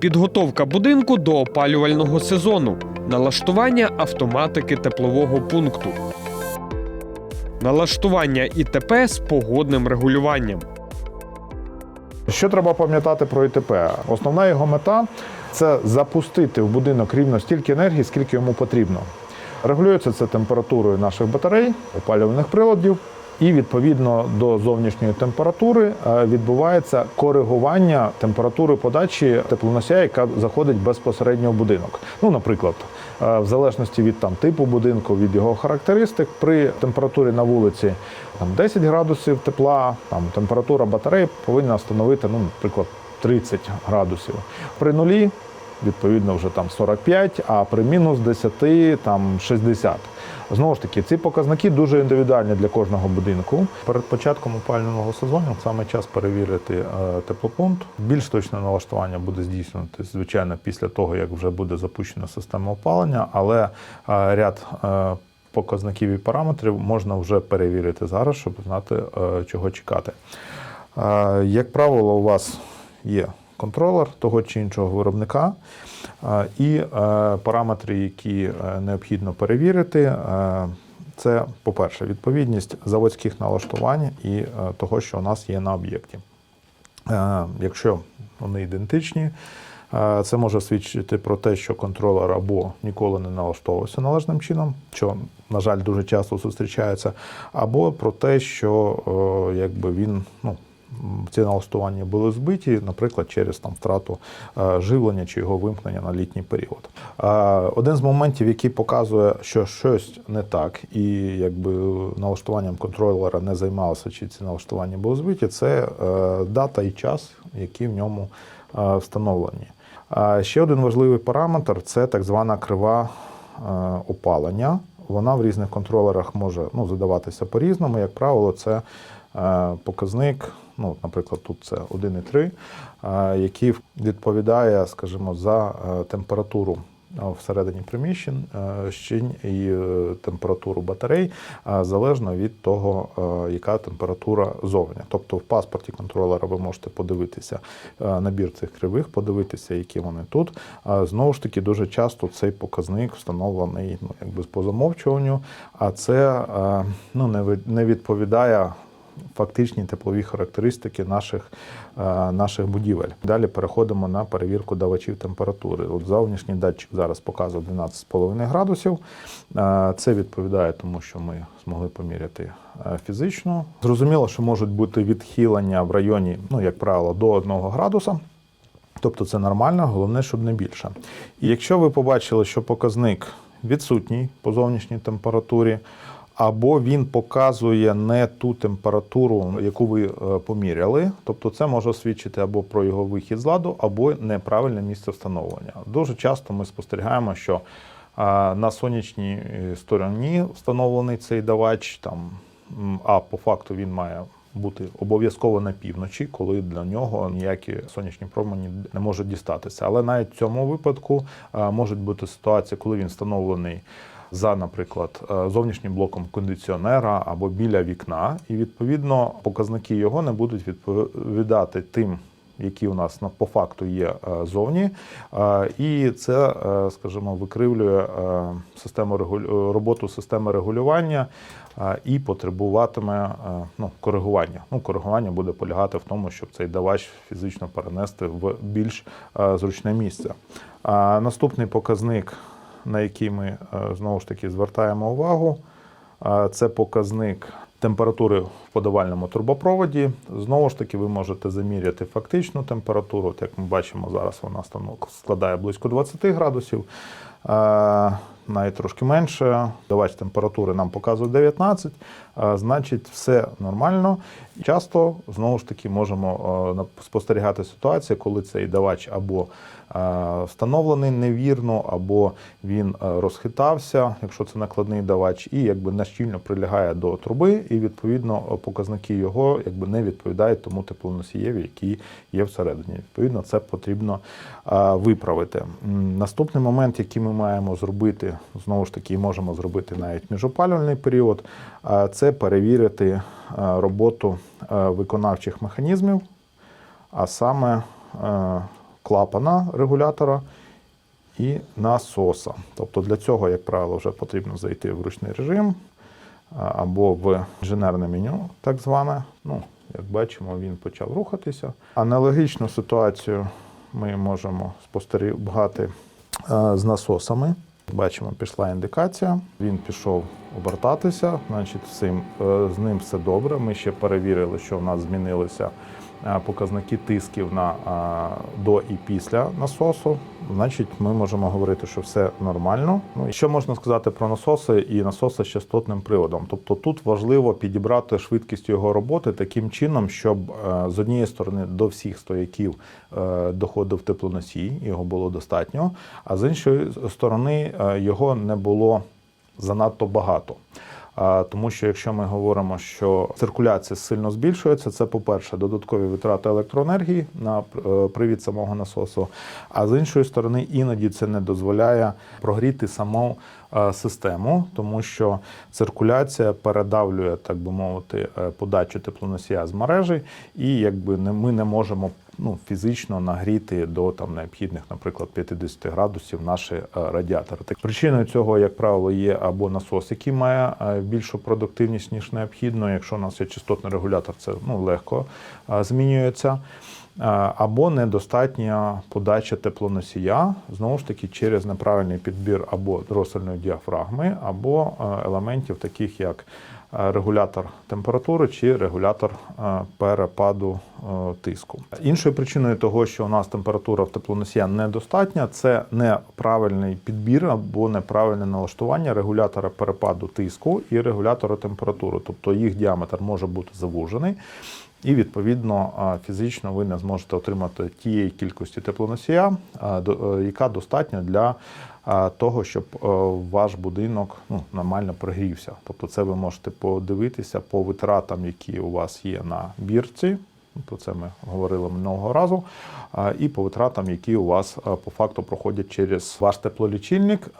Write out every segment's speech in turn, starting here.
Підготовка будинку до опалювального сезону, налаштування автоматики теплового пункту, налаштування ІТП з погодним регулюванням. Що треба пам'ятати про ІТП? Основна його мета це запустити в будинок рівно стільки енергії, скільки йому потрібно. Регулюється це температурою наших батарей, опалювальних приладів, і відповідно до зовнішньої температури е, відбувається коригування температури подачі теплоносія, яка заходить безпосередньо в будинок. Ну, наприклад, е, в залежності від там типу будинку, від його характеристик, при температурі на вулиці там 10 градусів тепла, там температура батареї повинна становити, ну, наприклад, 30 градусів. При нулі відповідно вже там 45, а при мінус 10 там 60. Знову ж таки, ці показники дуже індивідуальні для кожного будинку. Перед початком опалювального сезону саме час перевірити е, теплопункт. Більш точне налаштування буде здійснювати, звичайно, після того, як вже буде запущена система опалення, але е, ряд е, показників і параметрів можна вже перевірити зараз, щоб знати, чого чекати. Як правило, у вас є контролер того чи іншого виробника і е, параметри, які е, необхідно перевірити. е, Це, по-перше, відповідність заводських налаштувань і того, що у нас є на об'єкті. Якщо вони ідентичні, це може свідчити про те, що контролер або ніколи не налаштовувався належним чином, що, на жаль, дуже часто зустрічається, або про те, що якби він ну, ці налаштування були збиті, наприклад, через там втрату е, живлення чи його вимкнення на літній період. Е, Один з моментів, який показує, що щось не так, і якби налаштуванням контролера не займалося, чи ці налаштування були збиті, це е, дата і час, які в ньому встановлені. Ще один важливий параметр це так звана крива опалення. Вона в різних контролерах може ну, задаватися по-різному. Як правило, це показник, ну, наприклад, тут це 1,3, е, який відповідає, скажімо, за е, температуру е, всередині приміщень е, і е, температуру батарей е, залежно від того, е, яка температура зовні. Тобто в паспорті контролера ви можете подивитися е, набір цих кривих, подивитися, які вони тут. Знову ж таки, дуже часто цей показник встановлений ну, якби по замовчуванню, а це е, ну, не відповідає фактичні теплові характеристики наших, е, наших будівель. Далі переходимо на перевірку давачів температури. От зовнішній датчик зараз показує 12,5 градусів. Е, Це відповідає тому, що ми змогли поміряти е, фізично. Зрозуміло, що можуть бути відхилення в районі, ну, як правило, до 1 градуса. Тобто це нормально, головне, щоб не більше. І якщо ви побачили, що показник відсутній по зовнішній температурі, або він показує не ту температуру, яку ви е, поміряли, тобто це може свідчити або про його вихід з ладу, або неправильне місце встановлення. Дуже часто ми спостерігаємо, що на сонячній е, стороні встановлений цей давач, там, а по факту він має бути обов'язково на півночі, коли для нього ніякі сонячні промені не можуть дістатися. Але навіть в цьому випадку е, можуть бути ситуації, коли він встановлений за, наприклад, е, зовнішнім блоком кондиціонера або біля вікна, і відповідно показники його не будуть відповідати тим. Які у нас на- по факту є е, зовні, Е, і це, скажімо, викривлює систему роботу системи регулювання і потребуватиме ну, коригування. Ну, коригування буде полягати в тому, щоб цей давач фізично перенести в більш зручне місце. Наступний показник, на який ми е, знову ж таки звертаємо увагу, е, це показник температури в подавальному турбопроводі. Знову ж таки, ви можете заміряти фактичну температуру. От як ми бачимо, зараз вона складає близько 20 градусів. Е, Навіть трошки менше. Давач температури нам показує 19, е, значить, все нормально. Часто знову ж таки можемо спостерігати ситуацію, коли цей давач або встановлений невірно, або він розхитався, якщо це накладний давач, і якби нещільно прилягає до труби, і відповідно показники його якби не відповідають тому теплоносієві, який є всередині. Відповідно, це потрібно виправити. Наступний момент, який ми маємо зробити, знову ж таки, можемо зробити навіть міжопалювальний період, е, це перевірити е, роботу е, виконавчих механізмів, а саме е, клапана регулятора і насоса. Тобто для цього, як правило, вже потрібно зайти в ручний режим або в інженерне меню, так зване. Ну, як бачимо, він почав рухатися. Аналогічну ситуацію ми можемо спостерігати з насосами. Бачимо, пішла індикація. Він пішов обертатися. Значить, всім е, з ним все добре. Ми ще перевірили, що в нас змінилися е, показники тисків на е, до і після насосу. Значить, ми можемо говорити, що все нормально. Ну і що можна сказати про насоси і насоси з частотним приводом? Тобто тут важливо підібрати швидкість його роботи таким чином, щоб е, з однієї сторони до всіх стояків е, доходив теплоносій, його було достатньо, а з іншої сторони е, його не було занадто багато. Тому що якщо ми говоримо, що циркуляція сильно збільшується, це, по-перше, додаткові витрати електроенергії на е, привід самого насосу. А з іншої сторони, іноді це не дозволяє прогріти саму е, систему, тому що циркуляція передавлює, так би мовити, е, подачу теплоносія з мережі, і якби ми не можемо ну, фізично нагріти до там необхідних, наприклад, 50 градусів наші е, радіатори. Так, причиною цього, як правило, є або насос, який має е, більшу продуктивність ніж необхідно. Якщо у нас є частотний регулятор, це ну легко е, змінюється. Е, Або недостатня подача теплоносія, знову ж таки, через неправильний підбір або дросельної діафрагми, або е, елементів, таких як е, регулятор температури чи регулятор перепаду тиску. Іншою причиною того, що у нас температура в теплоносія недостатня, це неправильний підбір або неправильне налаштування регулятора перепаду тиску і регулятора температури. Тобто їх діаметр може бути завужений. І відповідно фізично ви не зможете отримати тієї кількості теплоносія, е, яка достатня для того, щоб е, ваш будинок ну, нормально прогрівся. Тобто, це ви можете подивитися по витратам, які у вас є на бірці. Про це ми говорили минулого разу. І по витратам, які у вас по факту проходять через ваш теплолічильник.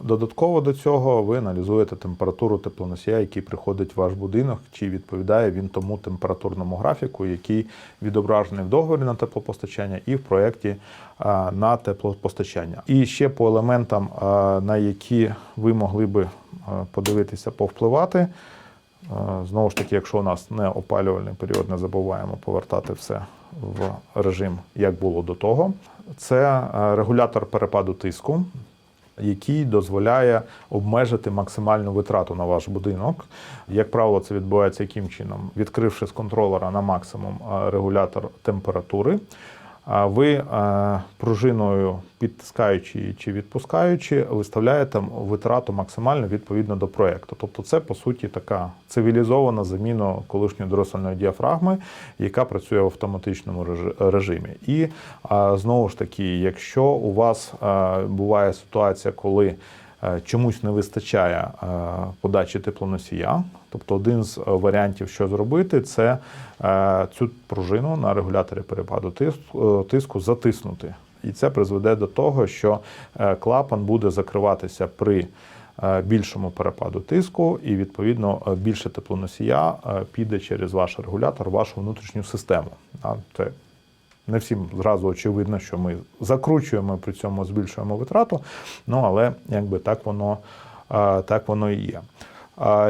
Додатково до цього ви аналізуєте температуру теплоносія, який приходить в ваш будинок, чи відповідає він тому температурному графіку, який відображений в договорі на теплопостачання і в проєкті на теплопостачання. І ще по елементам, на які ви могли би подивитися, повпливати. Знову ж таки, якщо у нас не опалювальний період, не забуваємо повертати все в режим, як було до того. Це е, регулятор перепаду тиску, який дозволяє обмежити максимальну витрату на ваш будинок. Як правило, це відбувається яким чином? Відкривши з контролера на максимум е, регулятор температури. Ви е, пружиною підтискаючи чи відпускаючи, виставляєте витрату максимально відповідно до проєкту. Тобто, це по суті така цивілізована заміна колишньої дросельної діафрагми, яка працює в автоматичному режи- режимі. І знову ж таки, якщо у вас буває ситуація, коли е, чомусь не вистачає е, подачі теплоносія. Тобто один з е, варіантів, що зробити, це е, цю пружину на регуляторі перепаду тиску, е, тиску затиснути. І це призведе до того, що клапан буде закриватися при більшому перепаду тиску, і відповідно більше теплоносія піде через ваш регулятор, вашу внутрішню систему. Це не всім зразу очевидно, що ми закручуємо при цьому збільшуємо витрату. Ну але якби так воно, так воно і є.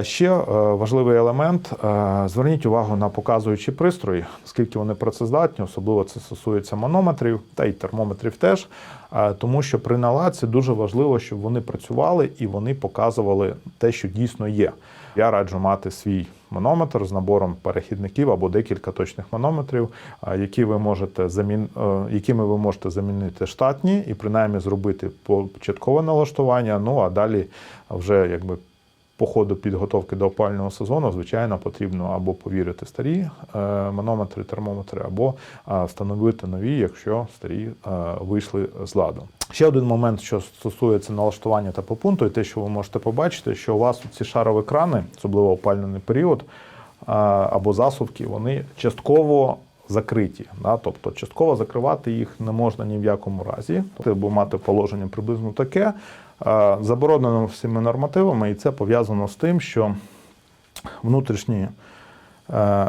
Ще е, важливий елемент: е, зверніть увагу на показуючі пристрої, скільки вони працездатні, особливо це стосується манометрів та й термометрів теж. Е, Тому що при наладці дуже важливо, щоб вони працювали і вони показували те, що дійсно є. Я раджу мати свій манометр з набором перехідників або декілька точних манометрів, які ви можете замін... якими ви можете замінити штатні і принаймні зробити початкове налаштування. Ну а далі вже якби. По ходу підготовки до опального сезону, звичайно, потрібно або повірити старі е, манометри, термометри, або е, встановити нові, якщо старі е, вийшли з ладу. Ще один момент, що стосується налаштування та теплопункту, і те, що ви можете побачити, що у вас ці шарові крани, особливо опалювальний період, або засувки, вони частково закриті. Да? Тобто частково закривати їх не можна ні в якому разі. Тобто мати положення приблизно таке. Заборонено всіми нормативами, і це пов'язано з тим, що внутрішні е,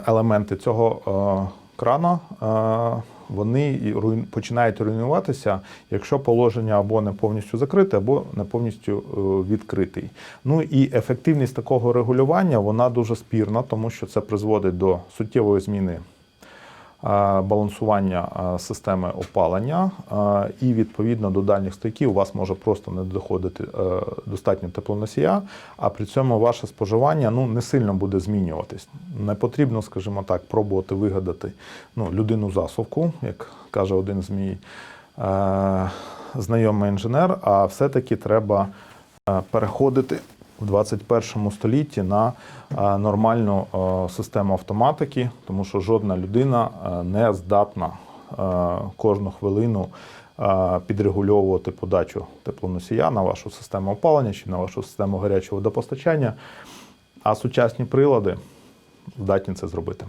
елементи цього е, крана е, вони починають руйнуватися, якщо положення або не повністю закрите, або не повністю відкритий. Ну і ефективність такого регулювання вона дуже спірна, тому що це призводить до суттєвої зміни балансування е, системи опалення, е, і відповідно до дальніх стояків у вас може просто не доходити е, достатньо теплоносія, а при цьому ваше споживання ну, не сильно буде змінюватись. Не потрібно, скажімо так, пробувати вигадати ну, людину засувку, як каже один з мій е, знайомий інженер, а все-таки треба е, переходити в 21 столітті на е, нормальну е, систему автоматики, тому що жодна людина е, не здатна кожну хвилину підрегульовувати подачу теплоносія на вашу систему опалення чи на вашу систему гарячого водопостачання. А сучасні прилади здатні це зробити.